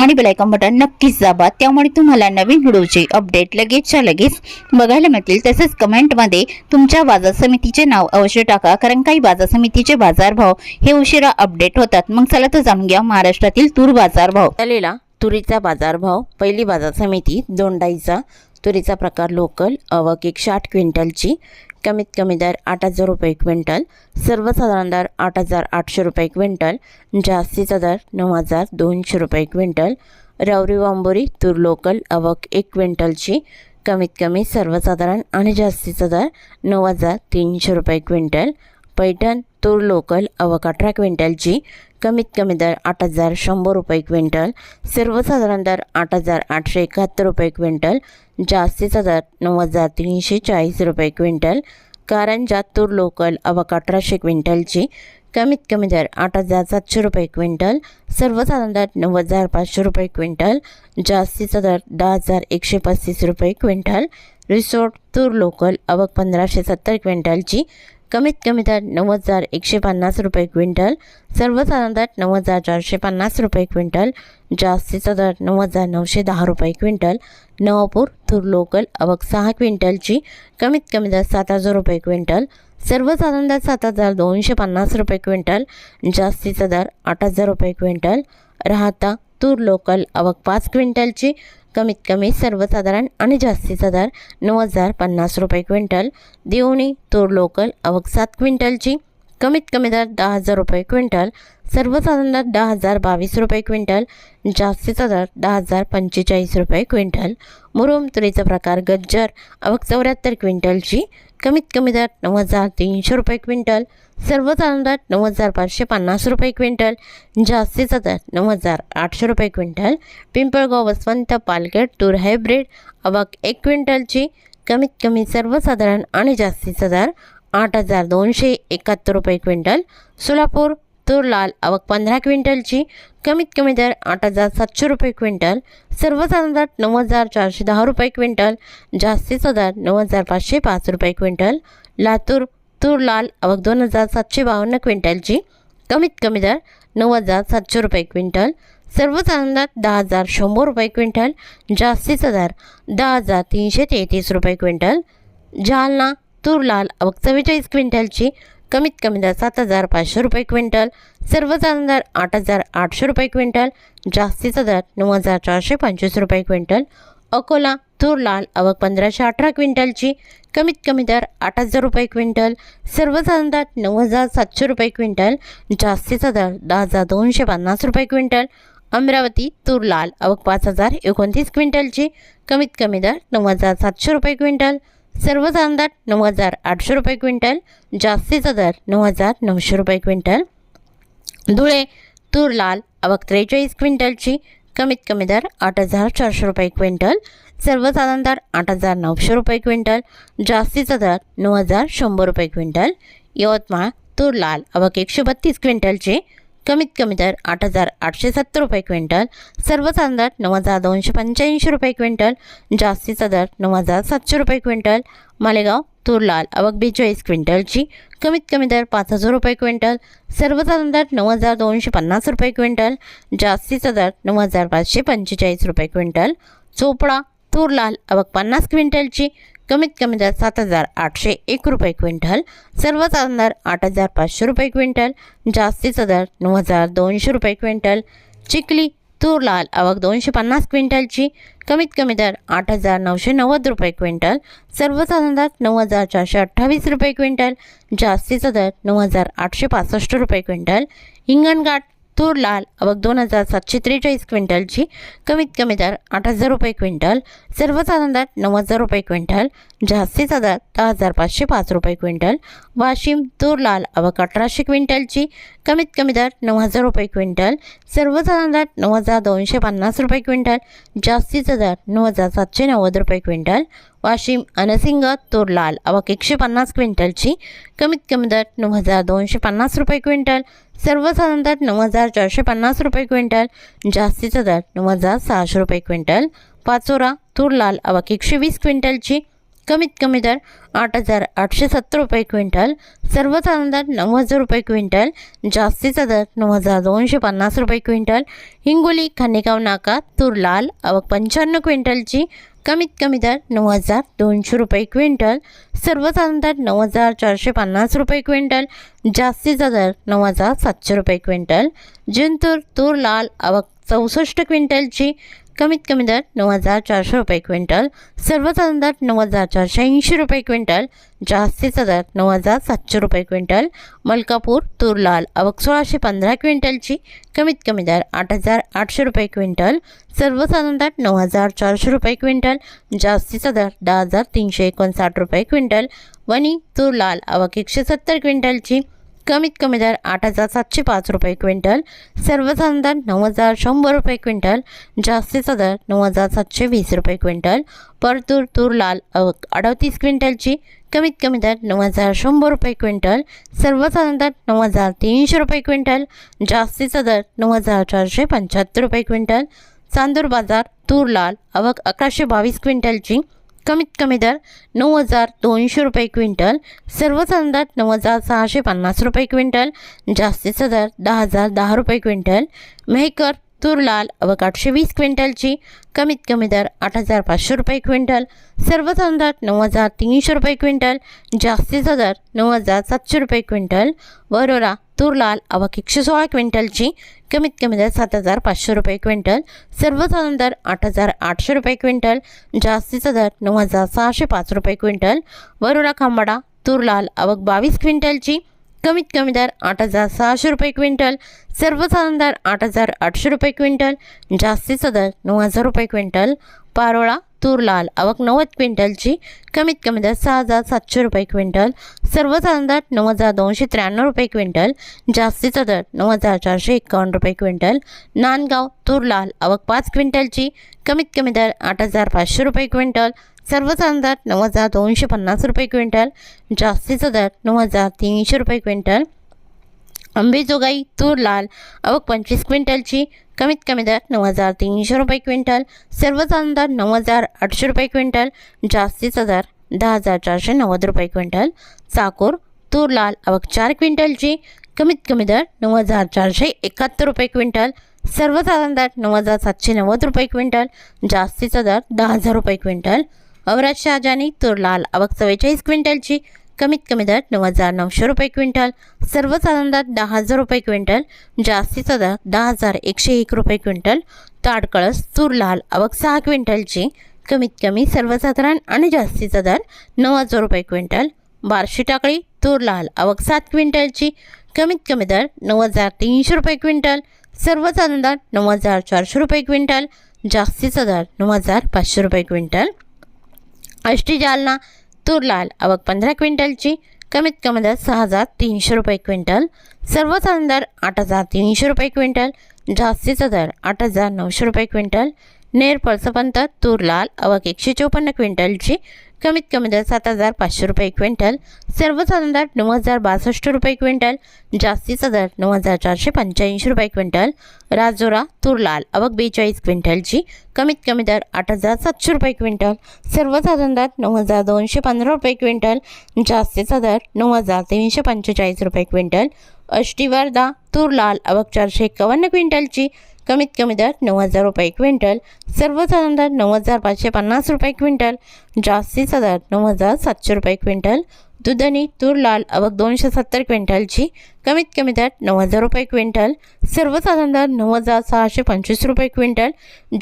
आणि bell icon button नक्कीच दाबा. त्यामुळे तुम्हाला नवीन व्हिडिओचे अपडेट लगेचच्या लगेच बघायला मिळतील. तसेच कमेंटमध्ये तुमच्या बाजार समितीचे नाव अवश्य टाका. कारण काही बाजार समितीचे बाजारभाव हे उशिरा अपडेट होतात. मग चला तर जाणून घ्या महाराष्ट्रातील तूर बाजारभाव. आलेला तुरीचा बाजारभाव. पहिली बाजार समिती दोंडाईचा. तुरीचा प्रकार लोकल अवक एकशे आठ क्विंटलची. कमीत कमी दर आठ हजार रुपये क्विंटल सर्वसाधारण दर आठ हजार आठशे रुपये क्विंटल जास्तीचा दर नऊ हजार दोनशे रुपये क्विंटल रावरी वांबोरी तूर लोकल आवक एक क्विंटलची कमीत कमी सर्वसाधारण आणि जास्तीचा दर नऊ हजार तीनशे रुपये क्विंटल पैठण तूर लोकल आवक अठरा क्विंटलची कमीत कमी दर आठ हजार शंभर रुपये क्विंटल सर्वसाधारण दर आठ हजार आठशे एकाहत्तर रुपये क्विंटल जास्तीचा दर नऊ हजार तीनशे चाळीस रुपये क्विंटल कारंजा तूर लोकल अवक अठराशे क्विंटलची कमीत कमी दर आठ हजार सातशे रुपये क्विंटल सर्वसाधारण दर नऊ हजार पाचशे रुपये क्विंटल जास्तीचा दर दहा हजार एकशे पस्तीस रुपये क्विंटल रिसोर्ट तूर लोकल अवक पंधराशे सत्तर क्विंटलची कमीत कमी दर नऊ हजार एकशे पन्नास रुपये क्विंटल सर्वसाधारण दर नऊ हजार चारशे पन्नास रुपये क्विंटल जास्तीचा दर नऊ हजार नऊशे दहा रुपये क्विंटल नवापूर तूर लोकल अवक सहा क्विंटलची कमीत कमी दर सात हजार रुपये क्विंटल सर्वसाधारण दर सात हजार दोनशे पन्नास रुपये क्विंटल जास्तीचा दर आठ हजार रुपये क्विंटल राहता तूर लोकल आवक पाच क्विंटलची कमीत कमी सर्वसाधारण आणि जास्तीचा दर नऊ हजार पन्नास रुपये क्विंटल. देवणी तूर लोकल आवक सात क्विंटलची. कमीत कमी दर दहा हजार रुपये क्विंटल सर्वसाधारण दर दहा हजार बावीस रुपये क्विंटल जास्तीचा दर दहा हजार पंचेचाळीस रुपये क्विंटल. मुरुम तुरीचा प्रकार गज्जर अवघ चौऱ्याहत्तर क्विंटलची कमीत कमी दर नऊ हजार तीनशे रुपये क्विंटल सर्वसाधारण दर नऊ हजार पाचशे पन्नास रुपये क्विंटल जास्तीचा दर नऊ हजार आठशे रुपये क्विंटल. पिंपळगाव वसवंत पालघर तूर हायब्रिड आवक एक क्विंटलची कमीत कमी सर्वसाधारण आणि जास्तीचा दर आठ हजार दोनशे एकाहत्तर रुपये क्विंटल. सोलापूर तूर लाल आवक पंधरा क्विंटलची. कमीत कमी दर आठ हजार सातशे रुपये क्विंटल. सर्वसाधारण दर नऊ हजार चारशे दहा रुपये क्विंटल. जास्तीचा दर नऊ हजार पाचशे पाच रुपये क्विंटल. लातूर तूर लाल आवक दोन हजार सातशे बावन्न क्विंटलची. कमीत कमी दर नऊ हजार सातशे रुपये क्विंटल. सर्वसाधारण दर दहा हजार शंभर रुपये क्विंटल. जास्तीचा दर दहा हजार तीनशे तेहतीस रुपये क्विंटल. जालना तूर लाल अवक चव्वेचाळीस क्विंटलची कमीत कमी दर सात हजार पाचशे रुपये क्विंटल सर्वसाधारण दर आठ हजार आठशे रुपये क्विंटल जास्तीचा दर नऊ हजार चारशे पंचवीस रुपये क्विंटल अकोला तूर लाल आवक पंधराशे अठरा क्विंटलची कमीत कमी दर आठ हजार रुपये क्विंटल सर्वसाधारण दर नऊ हजार सातशे रुपये क्विंटल जास्तीचा दर दहा हजार दोनशे पन्नास रुपये क्विंटल अमरावती तूर लाल आवक पाच हजार एकोणतीस क्विंटलची कमीत कमी दर नऊ हजार सातशे रुपये क्विंटल सर्वसाधारण अंदाज नऊ हजार आठशे रुपये क्विंटल जास्तीचा दर नऊ हजार नऊशे रुपये क्विंटल. धुळे तूर लाल आवक त्रेचाळीस क्विंटलची कमीत कमी दर आठ हजार चारशे रुपये क्विंटल. सर्वसाधारण दर आठ हजार नऊशे रुपये क्विंटल जास्तीचा दर नऊ हजार शंभर रुपये क्विंटल. यवतमाळ तूर लाल आवक एकशे बत्तीस क्विंटलची कमीत कमी दर आठ हजार आठशे सत्तर रुपये क्विंटल. सर्वसाधारण दर नऊ हजार दोनशे पंच्याऐंशी रुपये क्विंटल. जास्तीचा दर नऊ हजार सातशे रुपये क्विंटल. मालेगाव तूर लाल आवक बेचाळीस क्विंटलची कमीत कमी दर पाच हजार रुपये क्विंटल. सर्वसाधारण दर नऊ हजार दोनशे पन्नास रुपये क्विंटल. जास्तीचा दर नऊ हजार पाचशे पंचेचाळीस रुपये क्विंटल. चोपडा तूर लाल आवक पन्नास क्विंटलची कमीत कमी दर सात हजार आठशे एक रुपये क्विंटल सर्वसाधारण दर आठ हजार पाचशे रुपये क्विंटल जास्तीचा दर नऊ हजार दोनशे रुपये क्विंटल चिखली तूर लाल आवक दोनशे पन्नास क्विंटलची कमीत कमी दर आठ हजार नऊशे नव्वद रुपये क्विंटल सर्वसाधारण दर नऊ हजार चारशे अठ्ठावीस रुपये क्विंटल जास्तीचा दर नऊ हजार आठशे पासष्ट रुपये क्विंटल हिंगणघाट तूर लाल आवक दोन हजार सातशे त्रेचाळीस क्विंटलची. कमीत कमी दर आठ हजार रुपये क्विंटल. सर्वसाधारण दर नऊ हजार रुपये क्विंटल. जास्तीचा दर दहा हजार पाचशे पाच रुपये क्विंटल. वाशिम तूर लाल आवक अठराशे क्विंटलची. कमीत कमी दर नऊ हजार रुपये क्विंटल. सर्वसाधारण दर नऊ हजार दोनशे पन्नास रुपये क्विंटल. जास्तीचा दर नऊ हजार सातशे नव्वद रुपये क्विंटल. वाशिम अनसिंग तूर लाल आवक एकशे पन्नास क्विंटलची. कमीत कमी दर नऊ हजार दोनशे पन्नास रुपये क्विंटल. सर्वसाधारण दर नऊ हजार चारशे पन्नास रुपये क्विंटल. जास्तीचा दर नऊ हजार सहाशे रुपये क्विंटल. पाचोरा तूर लाल आवक एकशे वीस क्विंटलची. कमीत कमी दर आठ हजार आठशे सत्तर रुपये क्विंटल सर्वसाधारण दर नऊ हजार रुपये क्विंटल जास्तीचा दर नऊ हजार दोनशे पन्नास रुपये क्विंटल. हिंगोली खानेगाव नाका तूर लाल आवक पंच्याण्णव क्विंटलची कमीत कमी दर नऊ हजार दोनशे रुपये क्विंटल सर्वसाधारण दर नऊ हजार चारशे पन्नास रुपये क्विंटल जास्तीचा दर नऊ हजार सातशे रुपये क्विंटल. जिंतूर तूर लाल आवक चौसष्ट क्विंटलची कमीत कमी दर नऊ हजार चारशे रुपये क्विंटल सर्वसाधारण दर नऊ हजार चारशे ऐंशी रुपये क्विंटल जास्तीचा दर नऊ हजार सातशे रुपये क्विंटल मलकापूर तूर लाल सोळाशे पंधरा क्विंटलची कमीत कमी दर आठ हजार आठशे रुपये क्विंटल सर्वसाधारण दर नऊ हजार चारशे रुपये क्विंटल जास्तीचा दर दहा हजार तीनशे एकोणसाठ रुपये क्विंटल वणी तूर लाल आवक एकशे सत्तर क्विंटलची कमीत कमी दर आठ हजार सातशे पाच रुपये क्विंटल सर्वसाधारण दर नऊ हजार शंभर रुपये क्विंटल जास्तीचा दर नऊ हजार सातशे वीस रुपये क्विंटल. परतूर तूर लाल अडतीस क्विंटलची कमीत कमी दर नऊ हजार शंभर रुपये क्विंटल सर्वसाधारण दर नऊ हजार तीनशे रुपये क्विंटल जास्तीचा दर नऊ हजार चारशे पंच्याहत्तर रुपये क्विंटल. चांदूर बाजार तूर लाल अवक अकराशे बावीस क्विंटलची कमीत कमी दर नऊ हजार दोनशे रुपये क्विंटल सर्वसाधारण दर नऊ हजार सहाशे पन्नास रुपये क्विंटल जास्तीचा दर दहा हजार दहा रुपये क्विंटल मेहकर तूर लाल अवक आठशे वीस क्विंटलची कमीत कमी दर आठ हजार पाचशे रुपये क्विंटल सर्वसाधारण दर नऊ हजार तीनशे रुपये क्विंटल जास्तीचा दर नऊ हजार सातशे रुपये क्विंटल वरोरा तूर लाल अवक एकशे सोळा क्विंटलची कमीत कमी दर सात हजार पाचशे रुपये क्विंटल सर्वसाधारण दर आठ हजार आठशे रुपये क्विंटल जास्तीचा दर नऊ हजार सहाशे पाच रुपये क्विंटल वरुळा खांबाडा तूर लाल अवक बावीस क्विंटलची कमीत कमी दर आठ हजार सहाशे रुपये क्विंटल सर्वसाधारण दर आठ हजार आठशे रुपये क्विंटल जास्तीचा दर नऊ हजार रुपये क्विंटल पारोळा तूर लाल. आवक नव्वद क्विंटलची कमीत कमी दर सहा हजार सातशे रुपये क्विंटल. सर्वसाधारण दर नऊ हजार दोनशे त्र्याण्णव रुपये क्विंटल. जास्तीचा दर नऊ हजार चारशे एकावन्न रुपये क्विंटल. नांदगाव तूर लाल आवक पाच क्विंटलची कमीत कमी दर आठ हजार पाचशे रुपये क्विंटल. सर्वसाधारण दर नऊ हजार दोनशे पन्नास रुपये क्विंटल. जास्तीचा दर नऊ हजार तीनशे रुपये क्विंटल. अंबेजोगाई तूर लाल आवक पंचवीस क्विंटलची कमीत कमी दर नऊ हजार तीनशे रुपये क्विंटल सर्वसाधारण दर नऊ हजार आठशे रुपये क्विंटल जास्तीचा दर दहा हजार चारशे नव्वद रुपये क्विंटल. चाकूर तूर लाल आवक चार क्विंटलची कमीत कमी दर नऊ हजार चारशे एकाहत्तर रुपये क्विंटल सर्वसाधारण दर नऊ हजार सातशे नव्वद रुपये क्विंटल जास्तीचा दर दहा हजार रुपये क्विंटल. अवराज शहाजानी तूर लाल आवक चव्वेचाळीस क्विंटलची कमीत कमी दर नऊ हजार नऊशे रुपये क्विंटल. सर्वसाधारण दर दहा हजार रुपये क्विंटल. जास्तीचा दर दहा हजार एकशे एक रुपये क्विंटल. ताडकळस तूर लाल आवक सहा क्विंटलची. कमीत कमी सर्वसाधारण आणि जास्तीचा दर नऊ हजार रुपये क्विंटल. बारशी टाकळी तूर लाल आवक सात क्विंटलची. कमीत कमी दर नऊ हजार तीनशे रुपये क्विंटल. सर्वसाधारण दर नऊ हजार चारशे रुपये क्विंटल. जास्तीचा दर नऊ हजार पाचशे रुपये क्विंटल. अष्टी जालना तूर लाल आवक पंधरा क्विंटलची कमीत कमी दर सहा हजार तीनशे रुपये क्विंटल. सर्वसाधारण दर आठ हजार तीनशे रुपये क्विंटल. जास्तीचा दर आठ हजार नऊशे रुपये क्विंटल. नेर पळसपंत तूर लाल आवक एकशे चोपन्न क्विंटलची कमीत कमी दर सात हजार पाचशे रुपये क्विंटल सर्वसाधारण दर नऊ हजार बासष्ट रुपये क्विंटल जास्तीचा दर नऊ हजार चारशे पंच्याऐंशी रुपये क्विंटल राजोरा तूर लाल अवक बेचाळीस क्विंटलची कमीत कमी दर आठ हजार सातशे रुपये क्विंटल सर्वसाधारण दर नऊ हजार दोनशे पंधरा रुपये क्विंटल जास्तीचा दर नऊ हजार तीनशे पंचेचाळीस रुपये क्विंटल अष्टीवर्धा तूर लाल अवक चारशे एकावन्न क्विंटलची कमीत कमी दर नऊ हजार रुपये क्विंटल सर्वसाधारण दर नऊ हजार पाचशे पन्नास रुपये क्विंटल जास्तीचा दर नऊ हजार सातशे रुपये क्विंटल दुधनी तूर लाल आवक दोनशे सत्तर क्विंटलची कमीत कमी दर नऊ हजार रुपये क्विंटल सर्वसाधारण दर नऊ हजार सहाशे पंचवीस रुपये क्विंटल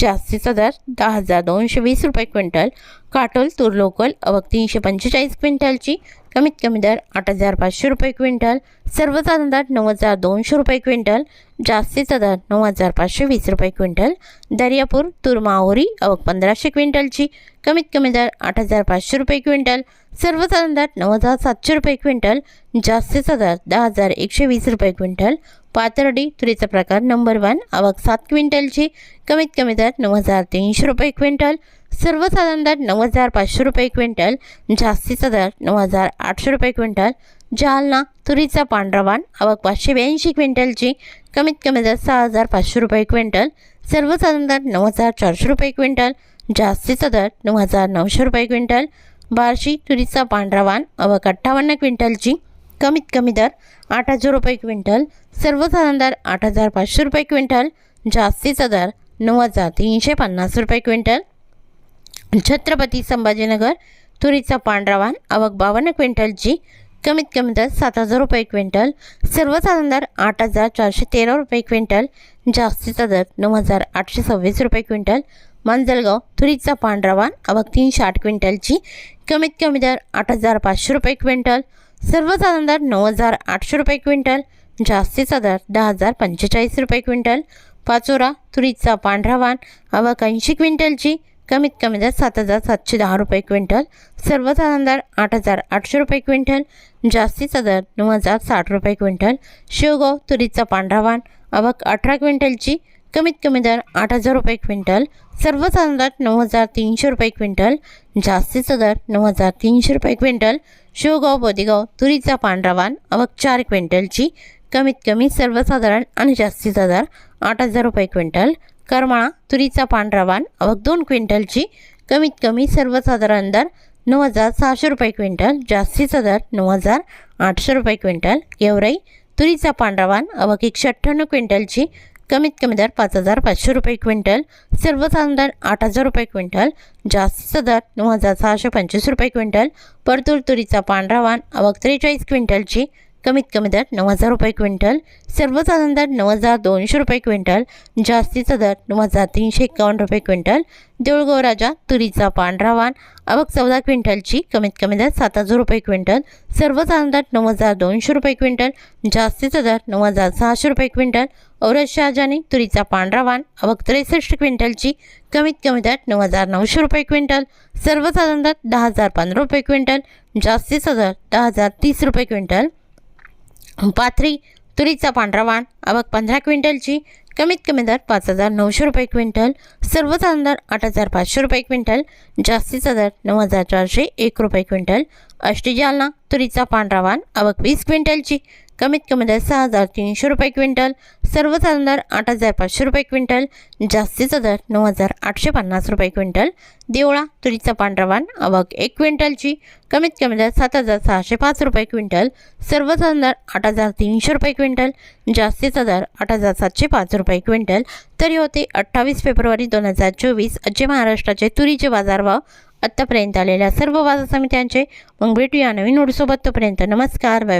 जास्तीचा दर दहा हजार दोनशे वीस रुपये क्विंटल काटोल तूर लोकल आवक तीनशे पंचेचाळीस क्विंटलची कमीत कमी दर आठ हजार पाचशे रुपये क्विंटल सर्वसाधारण दर नऊ हजार दोनशे रुपये क्विंटल जास्तीचा दर नऊ हजार पाचशे वीस रुपये क्विंटल दर्यापूर तूर माहुरी आवक पंधराशे क्विंटलची कमीत कमी दर आठ हजार पाचशे रुपये क्विंटल सर्वसाधारण दर नऊ हजार सातशे रुपये क्विंटल जास्तीचा दर दहा हजार एकशे वीस रुपये क्विंटल. पातर्डी तुरीचा प्रकार नंबर वन आवक सात क्विंटलची कमीत कमी दर नऊ हजार तीनशे रुपये क्विंटल सर्वसाधारण दर नऊ हजार पाचशे रुपये क्विंटल जास्तीचा दर नऊ हजार आठशे रुपये क्विंटल. जालना तुरीचा पांढरा वाण आवक पाचशे ब्याऐंशी क्विंटलची कमीत कमी दर सहा हजार पाचशे रुपये क्विंटल सर्वसाधारण दर नऊ हजार चारशे रुपये क्विंटल. जास्तीचा दर नऊ हजार नऊशे रुपये क्विंटल बार्शी तुरीचा पांढरा वाण अवक अठ्ठावन्न क्विंटलची कमीत कमी दर आठ हजार रुपये क्विंटल सर्वसाधारण दर आठ हजार पाचशे रुपये क्विंटल जास्तीचा दर नऊ हजार तीनशे पन्नास रुपये क्विंटल. छत्रपती संभाजीनगर तुरीचा पांढरा वाण अवक बावन्न क्विंटलची कमीत कमी दर सात हजार रुपये क्विंटल सर्वसाधारण दर आठ हजार चारशे तेरा रुपये क्विंटल जास्तीचा दर नऊ हजार आठशे सव्वीस रुपये क्विंटल मांजलगाव तुरीचा पांढरा वाण आवक तीनशे आठ क्विंटलची कमीत कमी दर आठ हजार पाचशे रुपये क्विंटल सर्वसाधारण दर नऊ हजार आठशे रुपये क्विंटल जास्तीचा दर दहा हजार पंचेचाळीस रुपये क्विंटल पाचोरा तुरीचा पांढरा वाण आवक ऐंशी क्विंटलची कमीत कमी दर सात हजार सातशे दहा रुपये क्विंटल सर्वसाधारण दर आठ हजार आठशे रुपये क्विंटल जास्तीचा दर नऊ हजार साठ रुपये क्विंटल शेवगाव तुरीचा पांढरा वाण आवक अठरा क्विंटलची कमीत कमी दर आठ हजार रुपये क्विंटल सर्वसाधारण दर नऊ हजार तीनशे रुपये क्विंटल जास्तीचा दर नऊ हजार तीनशे रुपये क्विंटल शिवगाव बोदेगाव तुरीचा पांढरा वाण चार क्विंटलची कमीत कमी सर्वसाधारण आणि जास्तीचा दर आठ हजार रुपये क्विंटल करमाळा तुरीचा पांढरावान अवक दोन क्विंटलची कमीत कमी सर्वसाधारण दर नऊ हजार सहाशे रुपये क्विंटल जास्तीचा दर नऊ हजार आठशे रुपये क्विंटल गेवराई तुरीचा पांढरा वाण एकशे अठ्ठ्याण्णव क्विंटलची कमीत कमी दर पाच हजार पाचशे रुपये क्विंटल सर्वसाधारण दर आठ हजार रुपये क्विंटल जास्तीचा दर नऊ हजार सहाशे पंचवीस रुपये क्विंटल परतूर तुरीचा पांढरा वाण आवक त्रेचाळीस क्विंटलची कमीत कमी दर नऊ हजार रुपये क्विंटल सर्वसाधारण दर नऊ हजार दोनशे रुपये क्विंटल जास्तीचा दर नऊ हजार तीनशे एकावन्न रुपये क्विंटल देऊळगाव राजा तुरीचा पांढरा वाण आवक चौदा क्विंटलची कमीत कमी दर सात हजार रुपये क्विंटल सर्वसाधारण दर नऊ हजार दोनशे रुपये क्विंटल जास्तीचा दर नऊ हजार सहाशे रुपये क्विंटल औरत शहाजानी तुरीचा पांढरा वाण आवक त्रेसष्ट क्विंटलची कमीत कमी दर नऊ हजार नऊशे रुपये क्विंटल सर्वसाधारण दर दहा हजार पंधरा रुपये क्विंटल जास्तीचा दर दहा हजार तीस रुपये क्विंटल पाथरी तुरीचा पांढरा वाण आवक पंधरा क्विंटलची कमीत कमी दर पाच हजार नऊशे रुपये क्विंटल सर्वसाधारण दर आठ हजार पाचशे रुपये क्विंटल जास्तीचा दर नऊ हजार चारशे एक रुपये क्विंटल अष्टी जालना तुरीचा पांढरा वाण आवक वीस क्विंटलची कमीत कमी दर सहा हजार तीनशे रुपये क्विंटल सर्वसाधारण दर आठ हजार पाचशे रुपये क्विंटल जास्तीचा दर नऊ हजार आठशे पन्नास रुपये क्विंटल देवळा तुरीचा पांढरा अवघ आवक एक क्विंटलची कमीत कमी दर सात हजार सहाशे पाच रुपये क्विंटल सर्वसाधारण दर आठ हजार तीनशे रुपये क्विंटल जास्तीचा दर आठ हजार सातशे पाच रुपये क्विंटल. तरी होते अठ्ठावीस फेब्रुवारी दोन हजार चोवीस अजय महाराष्ट्राचे तुरीचे बाजारभाव आत्तापर्यंत आलेल्या सर्व बाजार समित्यांचे. मग भेटूया नवीन नोटसोबत तोपर्यंत नमस्कार बाय.